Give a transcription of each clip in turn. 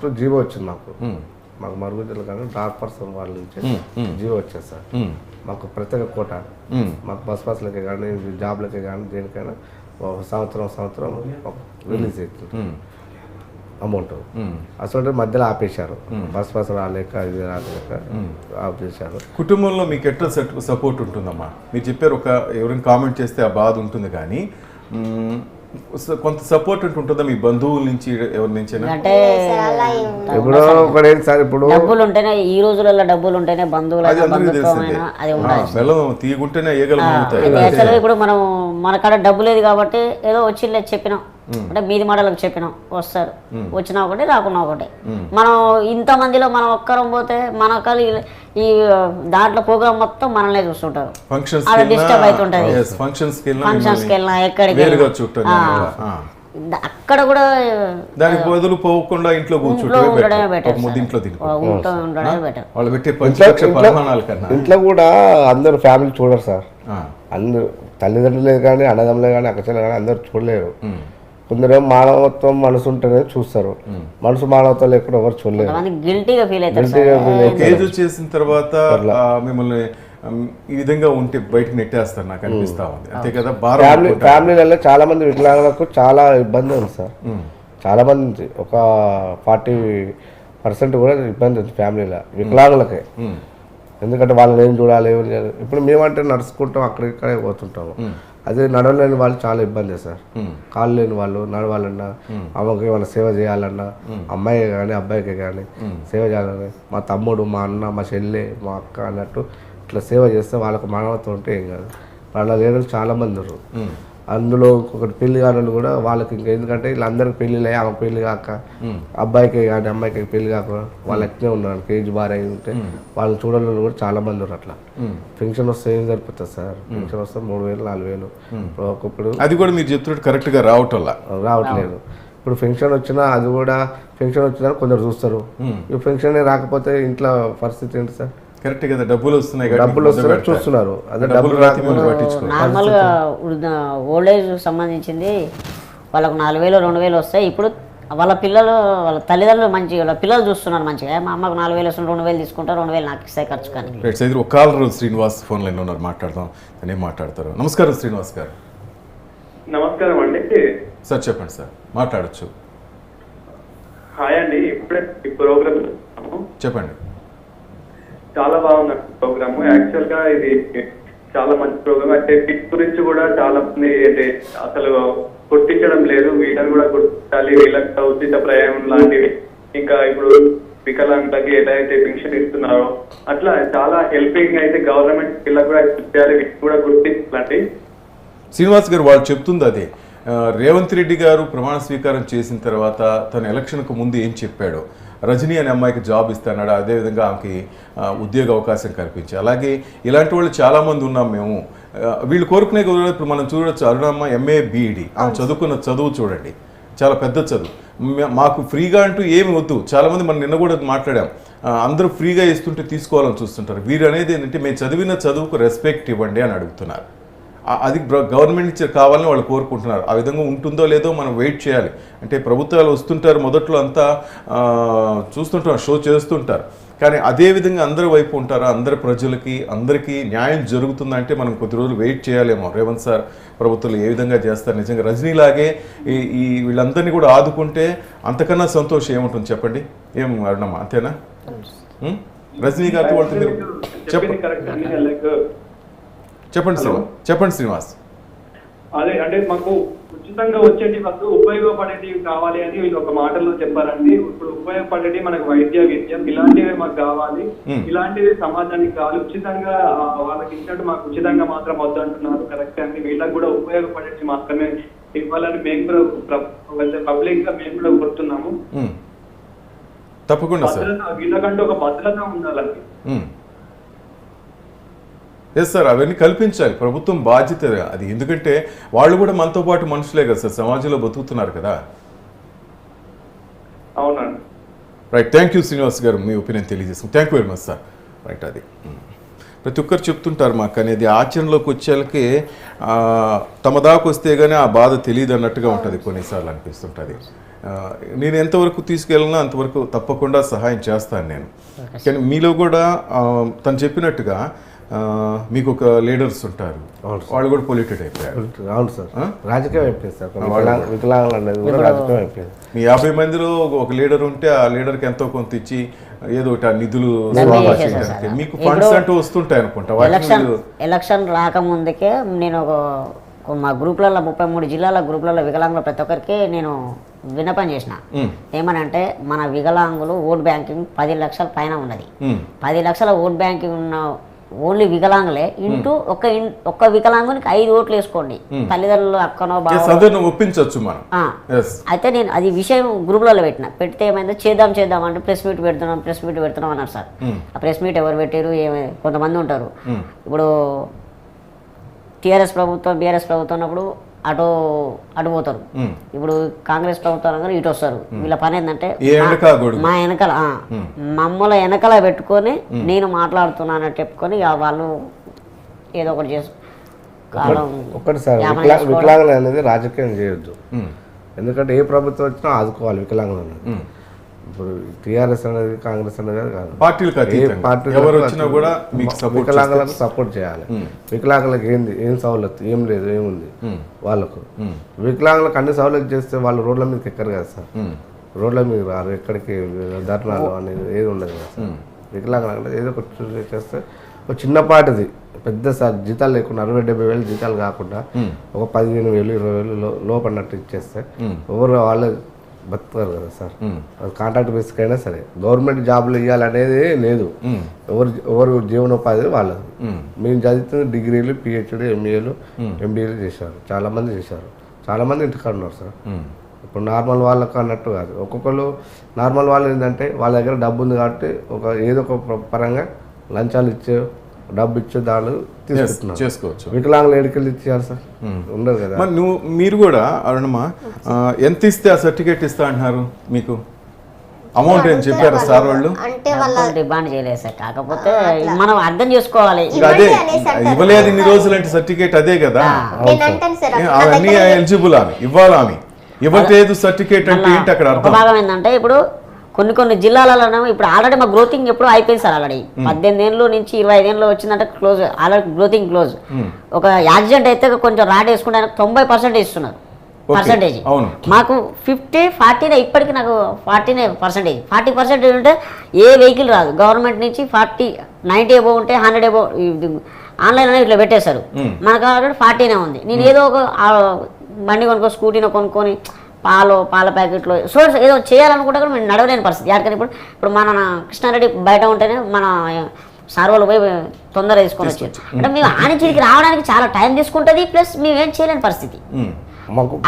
First GO వచ్చింది మాకు. మాకు మరుగుదల కానీ డార్క్ పర్సన్ వాళ్ళ నుంచి జీవో వచ్చేది సార్. మాకు ప్రత్యేక కోట. మాకు బస్ పాస్లకి కానీ జాబ్లకి కానీ దేనికైనా ఒక సంవత్సరం సంవత్సరం రిలీజ్ అవుతుంది అమౌంట్. అసలు మధ్యలో ఆపేశారు. బస్ పాస్ రాలేక ఇది రాలేక ఆపేశారు. కుటుంబంలో మీకు ఎట్లా సపోర్ట్ ఉంటుందమ్మా? మీరు చెప్పారు ఒక ఎవరైనా కామెంట్ చేస్తే ఆ బాధ ఉంటుంది కానీ కొంత సపోర్ట్ ఉంటుందా మీ బంధువుల నుంచి ఎవరి నుంచైనా? అంటే సార్ ఇప్పుడు డబ్బులు ఉంటేనే ఈ రోజులలో డబ్బులు ఉంటేనే అది బెల్లం యాక్చువల్గా ఇప్పుడు మనం మన కాడ డబ్బు లేదు కాబట్టి ఏదో వచ్చిందే చెప్పినాం. అంటే మీది మాటలకు చెప్పినాం వస్తారు. వచ్చినా ఒకటి రాకున్నా ఒకటి. మనం ఇంత మందిలో మనం ఒక్కరం పోతే మన కాలు ఈ- దాంట్లో ప్రోగ్రామ్ మొత్తం మనల్నే చూస్తుంటారు. ఫంక్షన్స్ అది disturb అవుతుంటది. ఫంక్షన్స్కి ఫంక్షన్స్కి వెళ్ళినా. ఎక్కడికి అక్కడ కూడా దానికి బదులు పోకుండా ఇంట్లో ఇంట్లో బెటర్. వాళ్ళు పెట్టే కూడా అందరు ఫ్యామిలీ చూడరు సార్. ఆ, అందరు తల్లిదండ్రులే కానీ అన్నదమ్ములే కానీ అక్కచెల్లెలు కానీ అందరు చూడలేరు. ఉమ్, కొందరేమో మానవత్వం మనసు ఉంటేనే చూస్తారు. మనసు మానవత్వం లేకుండా ఎవరు చూడలేరు. కొంతమంది గిల్టీగా ఫీల్ అవుతారు వచ్చేసిన తర్వాత మిమ్మల్ని ఈ విధంగా ఉంటే బయటకు నెట్టేస్తారు నాకు అనిపిస్తా ఉంది. అంతే కదా ఫ్యామిలీ. ఫ్యామిలీలలో చాలా మంది వికలాంగులకు చాలా ఇబ్బంది ఉంది సార్. చాలా మంది ఉంది. ఒక ఫార్టీ పర్సెంట్ కూడా ఇబ్బంది ఉంది ఫ్యామిలీలో వికలాంగులకే. ఎందుకంటే వాళ్ళని ఏం చూడాలి ఇప్పుడు మేమంటే నడుచుకుంటాం అక్కడ ఇక్కడే పోతుంటాము. అదే నడవలేని వాళ్ళు చాలా ఇబ్బంది సార్. కాళ్ళు లేని వాళ్ళు నడవాలన్నా అమ్మకి ఏమైనా సేవ చేయాలన్నా అమ్మాయి కానీ అబ్బాయికి కానీ సేవ చేయాలని మా తమ్ముడు మా అన్న మా చెల్లె మా అక్క అన్నట్టు ఇట్లా సేవ చేస్తే వాళ్ళకు మానవత్వం ఉంటే ఏం కాదు. వాళ్ళ లేని చాలా మంది ఉన్నారు. అందులో ఒకటి పెళ్ళి కాని కూడా వాళ్ళకి ఇంకా ఎందుకంటే వీళ్ళందరికి పెళ్ళిళ్ళు అయ్యి ఆమె పెళ్ళి కాక అబ్బాయికి కానీ అమ్మాయికి పెళ్ళి కాక వాళ్ళు ఎట్లనే ఉన్నారు? కేజీ బార్ అయి ఉంటే వాళ్ళని చూడాలని కూడా చాలా మంది ఉన్నారు అట్లా. పెన్షన్ వస్తే ఏం సరిపోతుంది సార్? పెన్షన్ వస్తే మూడు వేలు నాలుగు వేలు. ఒకప్పుడు అది కూడా మీరు చెప్తున్నట్టు కరెక్ట్గా రావటంలా రావట్లేదు. ఇప్పుడు పెన్షన్ వచ్చినా అది కూడా పెన్షన్ వచ్చినా కొందరు చూస్తారు. ఈ పెన్షన్ రాకపోతే ఇంట్లో పరిస్థితి ఏంటి సార్? కరెక్ట్ కదా డబ్బులు వస్తున్నాయి డబ్బులు పెడతారు. చూస్తున్నారు. అదే డబ్బులు నార్మల్గా ఓల్డ్ ఏజ్ సంబంధించింది వాళ్ళకు నాలుగు వేలు రెండు వేలు వస్తాయి ఇప్పుడు వాళ్ళ పిల్లలు వాళ్ళ తల్లిదండ్రులు మంచిగా వాళ్ళ పిల్లలు చూస్తున్నారు మంచిగా. "ఏ, మా అమ్మకు నాలుగు వేలు వస్తుంది రెండు వేలు తీసుకుంటా రెండు వేలు నాకు ఇస్తాయి ఖర్చు కానీ రైట్ సైడ్ ఒక కాలర్ శ్రీనివాస్ ఫోన్ లైన్ ఉన్నారు మాట్లాడదాం. తను మాట్లాడతారు. నమస్కారం శ్రీనివాస్ గారు. నమస్కారం అండి. సార్ చెప్పండి సార్. మాట్లాడొచ్చు. హాయ్ అండి ఇప్పుడే ఈ ప్రోగ్రామ్ చెప్పండి. చాలా బాగుంది ప్రోగ్రామ్. యాక్చువల్గా ఇది చాలా మంచి ప్రోగ్రామ్. అంటే కిట్ గురించి కూడా చాలా మంది అంటే అసలు కొట్టించడం లేదు. వీళ్ళని కూడా కొట్టాలి. వీళ్ళకి ఉచిత ప్రయాణం లాంటివి. ఇంకా ఇప్పుడు వికలాంగులకి ఎలా అయితే పెన్షన్ ఇస్తున్నారో అట్లా చాలా హెల్పింగ్ అయితే గవర్నమెంట్ వీళ్ళకి కూడా చేయాలి. వీళ్ళని కూడా గుర్తించాలండి శ్రీనివాస్ గారు వాళ్ళు చెప్తుంది అదే. రేవంత్ రెడ్డి గారు ప్రమాణ స్వీకారం చేసిన తర్వాత తను ఎలక్షన్కు ముందు ఏం చెప్పాడో? రజనీ అనే అమ్మాయికి జాబ్ ఇస్తాడు అదేవిధంగా ఆమెకి ఉద్యోగ అవకాశం కల్పించి. అలాగే ఇలాంటి వాళ్ళు చాలామంది ఉన్నాం మేము. వీళ్ళు కోరుకునే ఇప్పుడు మనం చూడొచ్చు. అరుణమ్మ ఎంఏ బీఈడి ఆమె చదువుకున్న చదువు చూడండి. చాలా పెద్ద చదువు. మాకు ఫ్రీగా అంటూ ఏమి వద్దు. చాలామంది మనం నిన్న కూడా మాట్లాడాం. అందరూ ఫ్రీగా ఇస్తుంటే తీసుకోవాలని చూస్తుంటారు. వీరు అనేది ఏంటంటే మేము చదివిన చదువుకు రెస్పెక్ట్ ఇవ్వండి అని అడుగుతున్నారు. అది బ్ర- గవర్నమెంట్ నుంచి కావాలని వాళ్ళు కోరుకుంటున్నారు. ఆ విధంగా ఉంటుందో లేదో మనం వెయిట్ చేయాలి. అంటే ప్రభుత్వాలు వస్తుంటారు మొదట్లో అంతా చూస్తుంటారు షో చేస్తుంటారు. కానీ అదే విధంగా అందరి వైపు ఉంటారా? అందరి ప్రజలకి అందరికీ న్యాయం జరుగుతుందంటే మనం కొద్ది రోజులు వెయిట్ చేయాలేమో. రేవంత్ సార్ ప్రభుత్వాలు ఏ విధంగా చేస్తారు? నిజంగా రజనీలాగే ఈ ఈ వీళ్ళందరినీ కూడా ఆదుకుంటే అంతకన్నా సంతోషం ఏముంటుంది చెప్పండి? ఏం అరుణమ్మ అంతేనా? రజనీ గారితో వాళ్ళతో మీరు చెప్ప చెప్పింది కరెక్ట్ అండి లైక్ చెప్పండి చెప్పండి శ్రీనివాస్. అదే అంటే మాకు ఉచితంగా వచ్చేటి వద్దు ఉపయోగపడేటివి కావాలి అని వీళ్ళు ఒక మాటలో చెప్పారండి. ఇప్పుడు ఉపయోగపడేటి మనకు వైద్య విద్యం ఇలాంటివే మాకు కావాలి. ఇలాంటివి సమాజానికి కావాలి. ఉచితంగా వాళ్ళకి ఇచ్చినట్టు మాకు ఉచితంగా మాత్రం వద్దు అంటున్నారు కరెక్ట్ అండి. వీళ్ళకి కూడా ఉపయోగపడేటి మాత్రమే ఇవ్వాలని మేము కూడా పబ్లిక్గా మేము కూడా కోరుతున్నాము. తప్పకుండా వీళ్ళకంటూ ఒక భద్రత ఉండాలండి. ఎస్ సార్ అవన్నీ కల్పించాలి. ప్రభుత్వం బాధ్యత అది. ఎందుకంటే వాళ్ళు కూడా మనతో పాటు మనుషులే కదా సార్. సమాజంలో బతుకుతున్నారు కదా. అవునండి. Right thank you Srinivas garu. మీ opinion తెలియజేసుకుని thank you very much sir right అది. ఉం. ప్రతి ఒక్కరు చెప్తుంటారు మాకు అనేది ఆచరణలోకి వచ్చేళ్ళకి ఆ, తమ దాకా వస్తే కానీ ఆ బాధ తెలియదు అన్నట్టుగా ఉంటుంది కొన్నిసార్లు అనిపిస్తుంటుంది. నేను ఎంతవరకు తీసుకెళ్ళినా అంతవరకు తప్పకుండా సహాయం చేస్తాను నేను. కానీ మీలో కూడా తను చెప్పినట్టుగా మీకు ఒక లీడర్స్ ఉంటారు. వాళ్ళు కూడా పొల్యూటెడ్ అయిపోయారు. అవును సార్ రాజకీయం అయిపోయింది సార్. వికలాంగ వికలాంగులు అనేది కూడా రాజకీయం అయిపోయింది. మీ యాభై మందిలో ఒక- లీడర్ ఉంటే ఆ లీడర్కి ఎంతో కొంత ఇచ్చి ఏదో ఒకటి ఆ నిధులు. మీకు ఫండ్స్ అంటూ వస్తుంటాయి అనుకుంటా. ఎలక్షన్ ఎలక్షన్ రాకముందుకే నేను ఒక మా గ్రూప్లలో ముప్పై మూడు జిల్లాల గ్రూప్లలో వికలాంగులు ప్రతి ఒక్కరికి నేను విన్నపం చేసిన. ఏమనంటే మన వికలాంగులు ఓట్ బ్యాంకింగ్ పది లక్షల పైన ఉన్నది. పది లక్షల ఓట్ బ్యాంకింగ్ ఉన్న ఓన్లీ వికలాంగులే. ఇంటూ ఇన్- ఒక్క వికలాంగునికి ఐదు ఓట్లు వేసుకోండి. తల్లిదండ్రులు అక్కనో అదను ఒప్పించవచ్చు మనం. అయితే నేను అది విషయం గ్రూప్లలో పెట్టిన. పెడితే ఏమైందో చేద్దాం చేద్దాం అంటే ప్రెస్ మీట్ పెడుతున్నాం ప్రెస్ మీట్ పెడుతున్నాం అన్నారు సార్. ఆ ప్రెస్ మీట్ ఎవరు పెట్టారు ఏమి కొంతమంది ఉంటారు. ఇప్పుడు టీఆర్ఎస్ ప్రభుత్వం బీఆర్ఎస్ ప్రభుత్వం ఉన్నప్పుడు అటు అటు పోతారు. ఇప్పుడు కాంగ్రెస్ ప్రభుత్వం అనగానే ఇటు వస్తారు. వీళ్ళ పని ఏంటంటే మా- వెనకాల మమ్మల్ని వెనకాల పెట్టుకొని నేను మాట్లాడుతున్నానని చెప్పుకొని వాళ్ళు ఏదో ఒకటి చేసు. వికలాంగులు అనేది రాజకీయం చేయొద్దు. ఎందుకంటే ఏ ప్రభుత్వం వచ్చినా ఆదుకోవాలి వికలాంగులు అనేది ఉమ్. ఇప్పుడు టీఆర్ఎస్ అనేది కాంగ్రెస్ అనేది కాదు. పార్టీలకు పార్టీ ఎవరు వచ్చినా కూడా మీకు వికలాంగులకు సపోర్ట్ చేయాలి. వికలాంగులకు ఏంది? ఏం సౌలత్ ఏం లేదు ఏముంది. వాళ్ళకు. వికలాంగులకు అన్ని సౌలత్ చేస్తే వాళ్ళు రోడ్ల మీదకి ఎక్కరు కదా సార్. రోడ్ల మీద రారు. ఎక్కడికి ధర్నాలు అనేది ఏది ఉండదు కదా సార్. ఉమ్. వికలాంగులు అంటే ఏదో చూసి చేస్తే ఒక చిన్నపాటిది పెద్ద సార్ జీతాలు లేకుండా అరవై డెబ్బై వేలు జీతాలు కాకుండా. ఒక పదిహేను వేలు ఇరవై వేలు లో- లోపన్నట్టు ఇచ్చేస్తే. ఎవరు వాళ్ళే బతుకుతారు కదా సార్. కాంట్రాక్ట్ బేసిక్ అయినా సరే. గవర్నమెంట్ జాబ్లు ఇవ్వాలనేది లేదు. ఎవరు ఎవరు జీవనోపాధి వాళ్ళది. మేము. చదువుతున్న డిగ్రీలు పిహెచ్డి ఎంబీఏలు ఎంబీఏలు చేశారు చాలా మంది చేశారు. చాలా మంది ఇంటికాడ ఉన్నారు సార్. ఇప్పుడు నార్మల్ వాళ్ళకు అన్నట్టు కాదు. ఒక్కొక్కరు నార్మల్ వాళ్ళు ఏంటంటే వాళ్ళ దగ్గర డబ్బు ఉంది కాబట్టి ఒక ఏదో ఒక ప్ర- పరంగా లంచాలు ఇచ్చే డబ్బు ఇచ్చే దాళ్ళు చేసుకోవచ్చు. వికలాంగులు ఎడికెళ్ళి ఇచ్చారు సార్. ఉండదు కదా. మరి నువ్వు మీరు కూడా అరుణమ్మ ఎంత ఇస్తే ఆ సర్టిఫికేట్ ఇస్తా అంటున్నారు మీకు? అమౌంట్ ఏం చెప్పారా సార్ వాళ్ళు అంటే వాళ్ళ డిమాండ్ చేయలేదు సార్. కాకపోతే మనం అర్థం చేసుకోవాలి. అదే. ఇవ్వలేదు ఇన్ని రోజులు అంటే సర్టిఫికేట్ అదే కదా? అవన్నీ ఎలిజిబుల్ ఆమె. ఇవ్వాలి ఆమె? ఇవ్వలేదు సర్టిఫికేట్ అంటే ఏంటి అక్కడ అర్థం? భాగం ఏంటంటే ఇప్పుడు కొన్ని కొన్ని జిల్లాలలో ఇప్పుడు ఆల్రెడీ మా గ్రోతింగ్ ఎప్పుడు అయిపోయింది సార్ ఆల్రెడీ. పద్దెనిమిది ఏళ్ళు నుంచి ఇరవై ఐదు ఏళ్ళు వచ్చిందంటే క్లోజ్ ఆల్రెడీ గ్రోతింగ్ క్లోజ్. ఒక యాక్సిడెంట్ అయితే కొంచెం రాడ్ వేసుకుంటే తొంభై పర్సెంట్ ఇస్తున్నారు. పర్సంటేజ్. మాకు ఫిఫ్టీ ఫార్టీనే ఇప్పటికి నాకు ఫార్టీనే పర్సెంటేజ్. ఫార్టీ పర్సెంటేజ్ ఉంటే ఏ వెహికల్ రాదు. గవర్నమెంట్ నుంచి ఫార్టీ నైంటీ ఎబో ఉంటే హండ్రెడ్ ఎబో ఆన్లైన్ అనేది ఇట్లా పెట్టేశారు. మనకు ఆల్రెడీ ఫార్టీనే ఉంది. నేను ఏదో ఒక బండి కొనుక్కో స్కూటీనో కొనుక్కొని పాలు పాల ప్యాకెట్లు సో ఏదో చేయాలనుకుంటే కూడా మేము నడవలేని పరిస్థితి యాడికని ఇప్పుడు ఇప్పుడు మన కృష్ణారెడ్డి బయట ఉంటేనే మన సార్ వాళ్ళు పోయి తొందర తీసుకొని వచ్చారు అంటే మేము ఆనిచిడికి రావడానికి చాలా టైం తీసుకుంటుంది ప్లస్ మేము ఏం చేయలేని పరిస్థితి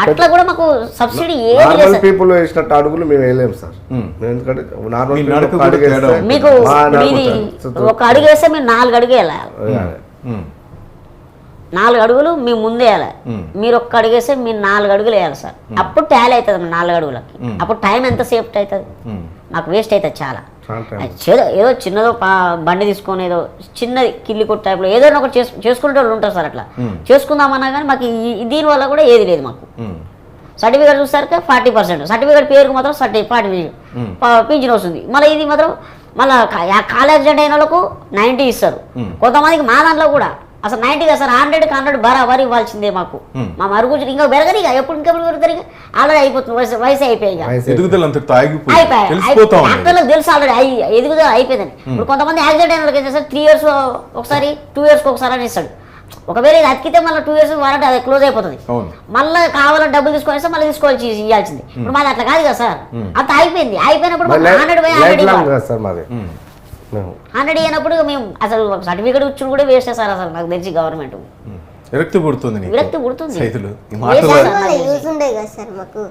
అట్లా కూడా మాకు సబ్సిడీ నార్మల్. పీపుల్ వేసినట్టు అడుగులు మేము వేయలేము సార్ ఎందుకంటే నార్మల్. మీకు. ఒక అడుగు వేస్తే మీరు నాలుగు అడుగు వెళ్ళాలి. నాలుగు అడుగులు మీ ముందే వేయాలి. మీరు ఒక్క అడుగు వేస్తే మీరు నాలుగు అడుగులు వేయాలి సార్. అప్పుడు టాలీ అవుతుంది మన నాలుగు అడుగులకి. అప్పుడు టైం ఎంత సేఫ్ట్ అవుతుంది. మాకు వేస్ట్ అవుతుంది చాలా. ఏదో చిన్నదో బండి తీసుకొని ఏదో చిన్నది కిల్లి కొట్టు టైప్లో ఏదైనా ఒకటి చేసు చేసుకునే వాళ్ళు ఉంటారు సార్ అట్లా. చేసుకుందామన్నా కానీ మాకు దీని వల్ల కూడా ఏది లేదు మాకు. సర్టిఫికేట్ చూసాక ఫార్టీ పర్సెంట్. సర్టిఫికేట్ పేరుకు మాత్రం సర్టి ఫార్టీ పింఛన్ వస్తుంది. మళ్ళీ ఇది మాత్రం మళ్ళీ కాల్ యాక్సిడెంట్ అయిన వాళ్ళకు నైంటీ ఇస్తారు. కొంతమందికి మా దాంట్లో కూడా అసలు నైంటీ కదా సార్ హండ్రెడ్కి హండ్రెడ్ బరాబర్ ఇవ్వాల్సిందే మాకు. మా మరుగు ఇంకా పెరగదు ఇక ఎప్పుడు ఇంకెప్పుడు పెరుగుతారు ఇక? ఆల్రెడీ అయిపోతుంది వయసు వయసు అయిపోయి డాక్టర్లకు తెలుసు ఆల్రెడీ అయి ఎదుగుదల అయిపోయిందని. ఇప్పుడు కొంతమంది యాక్సిడెంట్ అయిన వాళ్ళకి చేస్తారు? త్రీ ఇయర్స్ ఒకసారి టూ ఇయర్స్కి ఒకసారి అని ఇస్తాడు. ఒకవేళ ఇది అతికితే మళ్ళీ టూ ఇయర్స్ వారంటీ అది క్లోజ్ అయిపోతుంది. అవును. మళ్ళీ కావాలని డబ్బులు తీసుకొని వస్తే మళ్ళీ తీసుకోవాల్సి ఇవ్వాల్సింది ఇప్పుడు మాది అట్లా కాదు కదా సార్. అంత అయిపోయింది. అయిపోయినప్పుడు హండ్రెడ్ లైట్ హండ్రెడ్ హండ్రెడ్ అయినప్పుడు మేము అసలు సర్టిఫికేట్ ఇచ్చుడు కూడా వేస్ట్ సార్ అసలు నాకు తెలిసి గవర్నమెంట్. విరక్తి పుడుతుంది విరక్తి పుడుతుంది. యూజ్ ఉండే కదా సార్ మాకు.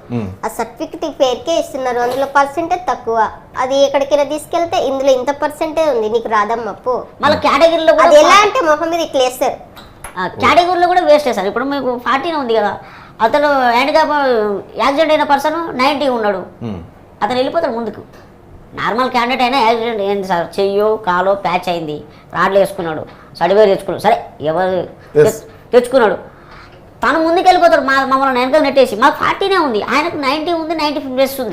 ఆ సర్టిఫికెట్ పేరుకే ఇస్తున్నారు అందులో పర్సెంటేజ్ తక్కువ. అది ఎక్కడికైనా తీసుకెళ్తే ఇందులో ఇంత పర్సెంటే ఉంది నీకు రాదమ్మా పో. మళ్ళీ కేటగిరీలో అది కూడా ఎలా అంటే మొహం మీద ఇట్లా వేస్తారు ఆ, కేటగిరీలో కూడా వేస్ట్ సార్. ఇప్పుడు మీకు ఫార్టీనే ఉంది కదా అతను హ్యాండిక్యాప్ యాక్సిడెంట్ అయిన పర్సన్ నైంటీ ఉన్నాడు. అతను వెళ్ళిపోతాడు ముందుకు. నార్మల్ క్యాండిడేట్ అయినా యాక్సిడెంట్ ఏంటి సార్ చెయ్యో కాలో ప్యాచ్ అయింది. రాడ్లు వేసుకున్నాడు. సర్టిఫికేట్ తెచ్చుకున్నాడు సరే ఎవరు తెచ్చుకున్నాడు. తను ముందుకు వెళ్ళిపోతాడు మా మమ్మల్ని వెనక నెట్టేసి. మాకు ఫార్టీనే ఉంది. ఆయనకు నైంటీ ఉంది నైంటీ ప్లస్ ఉంది.